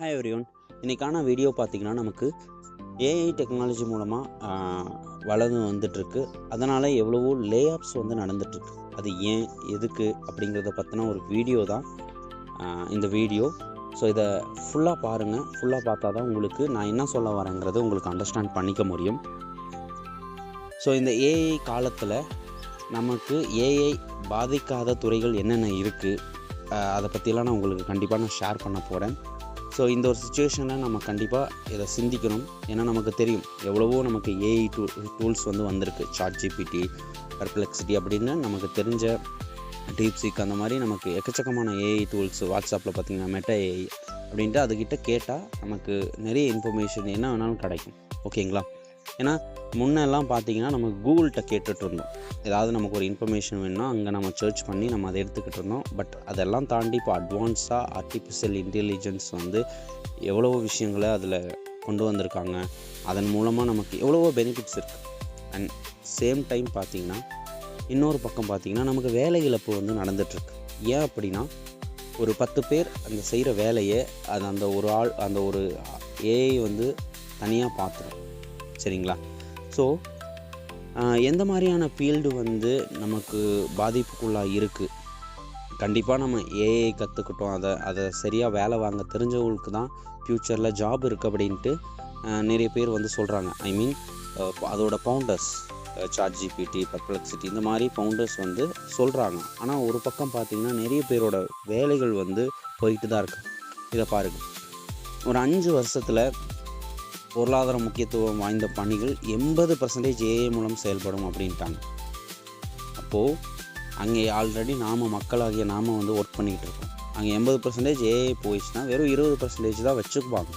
Hi everyone இன்றைக்கான video பார்த்தீங்கன்னா நமக்கு ஏஐ டெக்னாலஜி மூலமாக வளர்ந்து வந்துட்டுருக்கு. அதனால் எவ்வளவோ லே ஆஃப்ஸ் வந்து நடந்துட்டுருக்கு. அது ஏன் எதுக்கு அப்படிங்கிறத பற்றின ஒரு வீடியோ தான் இந்த வீடியோ ஸோ இதை ஃபுல்லாக பாருங்கள் ஃபுல்லாக பார்த்தா தான் உங்களுக்கு நான் என்ன சொல்ல வரேங்கிறத உங்களுக்கு அண்டர்ஸ்டாண்ட் பண்ணிக்க முடியும். ஸோ இந்த ஏஐ காலத்தில் நமக்கு ஏஐ பாதிக்காத துறைகள் என்னென்ன இருக்குது அதை பற்றிலாம் நான் உங்களுக்கு கண்டிப்பாக நான் ஷேர் பண்ண போகிறேன் ஸோ இந்த ஒரு சுச்சுவேஷனில் நம்ம கண்டிப்பாக இதை சிந்திக்கணும். ஏன்னா நமக்கு தெரியும் எவ்வளவோ நமக்கு ஏஐ டூ டூல்ஸ் வந்து வந்திருக்கு. சாட் ஜிபிடி பர்ப்ளெக்சிட்டி அப்படின்னு நமக்கு தெரிஞ்ச டீப்சிக் அந்த மாதிரி நமக்கு எக்கச்சக்கமான ஏஐ டூல்ஸ் வாட்ஸ்அப்பில் பார்த்தீங்கன்னா மெட்டா ஏஐ அப்படின்ட்டு அதுக்கிட்ட கேட்டால் நமக்கு நிறைய இன்ஃபர்மேஷன் என்ன வேணாலும் கிடைக்கும். ஓகேங்களா ஏன்னா முன்னெல்லாம் பார்த்தீங்கன்னா நம்ம கூகுள்கிட்ட கேட்டுட்டு இருந்தோம் ஏதாவது நமக்கு ஒரு இன்ஃபர்மேஷன் வேணும்னா அங்கே நம்ம சர்ச் பண்ணி நம்ம அதை எடுத்துக்கிட்டு இருந்தோம் பட் அதெல்லாம் தாண்டி இப்போ அட்வான்ஸாக ஆர்டிஃபிஷியல் இன்டெலிஜென்ஸ் வந்து எவ்வளவோ விஷயங்களை அதில் கொண்டு வந்திருக்காங்க. அதன் மூலமாக நமக்கு எவ்வளவோ பெனிஃபிட்ஸ் இருக்குது அண்ட் சேம் டைம் பார்த்தீங்கன்னா இன்னொரு பக்கம் பார்த்தீங்கன்னா நமக்கு வேலை இழப்பு வந்து நடந்துகிட்ருக்கு ஏன் அப்படின்னா ஒரு பத்து பேர் அந்த செய்கிற வேலையை அது அந்த ஒரு ஆள் அந்த ஒரு ஏஐ வந்து தனியாக பார்த்துரும். சரிங்களா? ஸோ எந்த மாதிரியான ஃபீல்டு வந்து நமக்கு பாதிப்புக்குள்ளாக இருக்குது கண்டிப்பாக நம்ம ஏஐ கற்றுக்கிட்டோம் அதை அதை சரியாக வேலை வாங்க தெரிஞ்சவங்களுக்கு தான் ஃப்யூச்சரில் ஜாப் இருக்குது அப்படின்ட்டு நிறைய பேர் வந்து சொல்கிறாங்க ஐ மீன் அதோட பவுண்டர்ஸ் சாட் ஜிபிடி பர்ப்ளெக்சிட்டி இந்த மாதிரி ஃபவுண்டர்ஸ் வந்து சொல்கிறாங்க ஆனால் ஒரு பக்கம் பார்த்திங்கன்னா நிறைய பேரோட வேலைகள் வந்து போயிட்டு தான் இருக்குது இதை பாருங்கள் ஒரு அஞ்சு வருஷத்தில் பொருளாதார முக்கியத்துவம் வாய்ந்த பணிகள் எண்பது பர்சன்டேஜ் ஏஐ மூலம் செயல்படும் அப்படின்ட்டாங்க. அப்போது அங்கே ஆல்ரெடி நாம் மக்களாகிய நாம் வந்து ஒர்க் பண்ணிக்கிட்டு இருக்கோம். அங்கே எண்பது பர்சன்டேஜ் ஏஐ போயிடுச்சுன்னா வெறும் இருபது பர்சன்டேஜ் தான் வச்சுக்குவாங்க.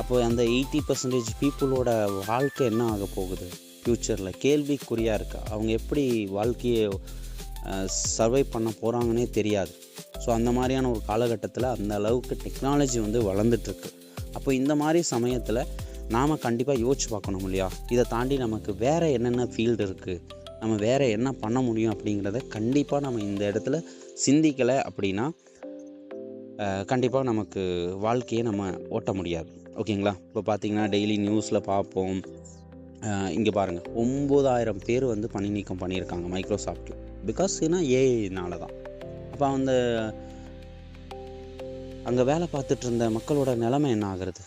அப்போ அந்த எயிட்டி பர்சன்டேஜ் பீப்புளோட வாழ்க்கை என்ன ஆக போகுது? ஃப்யூச்சரில் கேள்விக்குறியாக இருக்கா? அவங்க எப்படி வாழ்க்கையை சர்வை பண்ண போகிறாங்கன்னே தெரியாது. ஸோ அந்த மாதிரியான ஒரு காலகட்டத்தில் அந்த அளவுக்கு டெக்னாலஜி வந்து வளர்ந்துட்டுருக்கு அப்போ இந்த மாதிரி சமயத்தில் நாம் கண்டிப்பாக யோசிச்சு பார்க்கணும் இல்லையா? இதை தாண்டி நமக்கு வேறு என்னென்ன ஃபீல்டு இருக்குது நம்ம வேறு என்ன பண்ண முடியும் அப்படிங்கிறத கண்டிப்பாக நம்ம இந்த இடத்துல சிந்திக்கலை அப்படின்னா கண்டிப்பாக நமக்கு வாழ்க்கையை நம்ம ஓட்ட முடியாது. ஓகேங்களா? இப்போ பார்த்தீங்கன்னா டெய்லி நியூஸில் பார்ப்போம். இங்கே பாருங்கள் ஒம்பதாயிரம் பேர் வந்து பணி நீக்கம் பண்ணியிருக்காங்க மைக்ரோசாஃப்ட்டில் பிகாஸ் ஏன்னா ஏஐனால தான் அப்போ அந்த அங்கே வேலை பார்த்துட்டு இருந்த மக்களோட நிலைமை என்ன ஆகிறது?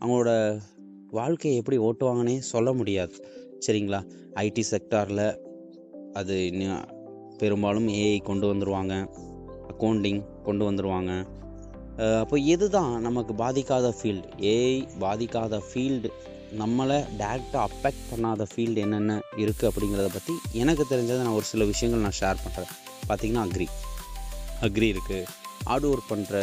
அவங்களோட வாழ்க்கையை எப்படி ஓட்டுவாங்கன்னே சொல்ல முடியாது. சரிங்களா? ஐடி செக்டாரில் அது இன்னும் பெரும்பாலும் ஏஐ கொண்டு வந்துடுவாங்க அக்கௌண்டிங் கொண்டு வந்துடுவாங்க அப்போ இதுதான் நமக்கு பாதிக்காத ஃபீல்டு ஏஐ பாதிக்காத ஃபீல்டு நம்மளை டேரெக்டாக அஃபெக்ட் பண்ணாத ஃபீல்டு என்னென்ன இருக்குது அப்படிங்கிறத பற்றி எனக்கு தெரிஞ்சதை நான் ஒரு சில விஷயங்கள் நான் ஷேர் பண்ணுறேன் பார்த்திங்கன்னா அக்ரி அக்ரி இருக்குது ஹார்ட் ஒர்க் பண்ணுற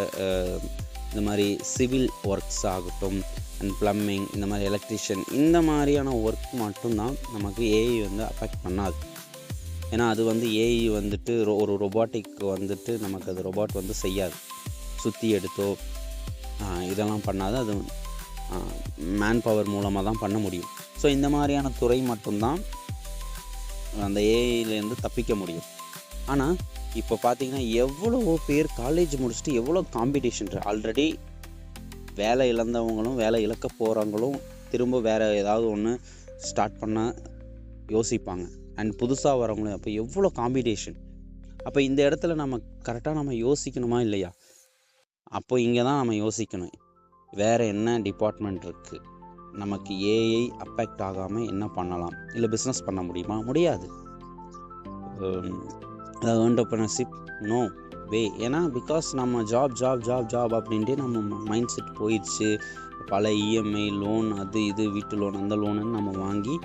இந்த மாதிரி சிவில் ஒர்க்ஸ் ஆகட்டும் அண்ட் ப்ளம்பிங் இந்த மாதிரி எலக்ட்ரிஷியன் இந்த மாதிரியான ஒர்க் மட்டும்தான் நமக்கு ஏஐ வந்து அஃபெக்ட் பண்ணாது. ஏன்னா அது வந்து ஏஐ வந்துட்டு ரோ ஒரு ரொபாட்டிக் வந்துட்டு நமக்கு அது ரொபாட் வந்து செய்யாது. சுற்றி எடுத்தோ இதெல்லாம் பண்ணாது. அது மேன் பவர் மூலமாக தான் பண்ண முடியும். ஸோ இந்த மாதிரியான துறை மட்டும்தான் அந்த ஏஐலேருந்து தப்பிக்க முடியும். ஆனால் இப்போ பார்த்தீங்கன்னா எவ்வளோ பேர் காலேஜ் முடிச்சுட்டு எவ்வளோ காம்படிஷன் ஆல்ரெடி வேலை இழந்தவங்களும் வேலை இழக்க போகிறவங்களும் திரும்ப வேறு ஏதாவது ஒன்று ஸ்டார்ட் பண்ண யோசிப்பாங்க. அண்ட் புதுசாக வரவங்களும் அப்போ எவ்வளோ காம்படிஷன் அப்போ இந்த இடத்துல நம்ம கரெக்டாக நம்ம யோசிக்கணுமா இல்லையா? அப்போ இங்கே தான் நம்ம யோசிக்கணும். வேறு என்ன டிபார்ட்மெண்ட் இருக்குது நமக்கு ஏஐ அஃபெக்ட் ஆகாமல் என்ன பண்ணலாம்? இல்லை பிஸ்னஸ் பண்ண முடியுமா? முடியாது. த அதாவது நோ வே ஏன்னா பிகாஸ் நம்ம ஜாப் ஜாப் ஜாப் ஜாப் அப்படின்ட்டு நம்ம மைண்ட் செட் போயிடுச்சு பல இஎம்ஐ லோன் அது இது வீட்டு லோன் அந்த லோனுன்னு நம்ம வாங்கி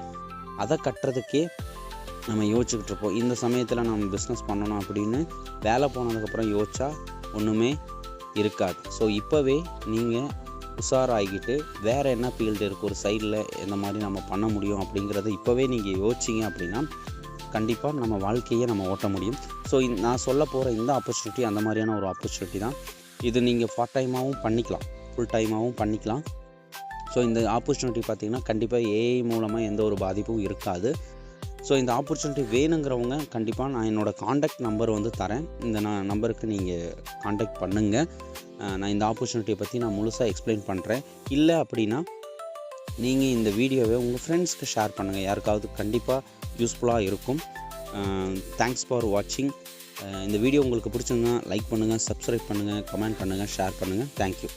அதை கட்டுறதுக்கே நம்ம யோசிச்சுக்கிட்டு இருப்போம். இந்த சமயத்தில் நம்ம பிஸ்னஸ் பண்ணணும் அப்படின்னு வேலை போனதுக்கப்புறம் யோசிச்சா ஒன்றுமே இருக்காது. ஸோ இப்போவே நீங்கள் உஷாராகிட்டு வேறு என்ன ஃபீல்டு இருக்குது ஒரு சைடில் எந்த மாதிரி நம்ம பண்ண முடியும் அப்படிங்கிறத இப்போவே நீங்கள் யோசிச்சிங்க அப்படின்னா கண்டிப்பாக நம்ம வாழ்க்கையை நம்ம ஓட்ட முடியும். ஸோ நான் சொல்ல போகிற இந்த ஆப்பர்ச்சுனிட்டி அந்த மாதிரியான ஒரு ஆப்பர்ச்சுனிட்டி தான். இது நீங்கள் பார்ட் டைமாகவும் பண்ணிக்கலாம். ஃபுல் டைமாகவும் பண்ணிக்கலாம். ஸோ இந்த ஆப்பர்ச்சுனிட்டி பார்த்தீங்கன்னா கண்டிப்பாக ஏஐ மூலமாக எந்த ஒரு பாதிப்பும் இருக்காது. ஸோ இந்த ஆப்பர்ச்சுனிட்டி வேணுங்கிறவங்க கண்டிப்பாக நான் என்னோடய காண்டாக்ட் நம்பர் வந்து தரேன். இந்த நான் நம்பருக்கு நீங்கள் காண்டாக்ட் பண்ணுங்கள் நான் இந்த ஆப்பர்ச்சுனிட்டியை பற்றி நான் முழுசாக எக்ஸ்பிளைன் பண்ணுறேன் இல்லை அப்படின்னா நீங்கள் இந்த வீடியோவை உங்கள் ஃப்ரெண்ட்ஸ்க்கு ஷேர் பண்ணுங்கள் யாருக்காவது கண்டிப்பாக யூஸ்ஃபுல்லாக இருக்கும். தேங்க்ஸ் ஃபார் வாட்சிங் இந்த வீடியோ உங்களுக்கு பிடிச்சிருந்தா லைக் பண்ணுங்கள் சப்ஸ்கிரைப் பண்ணுங்கள் கமெண்ட் பண்ணுங்கள் ஷேர் பண்ணுங்கள் தேங்க்யூ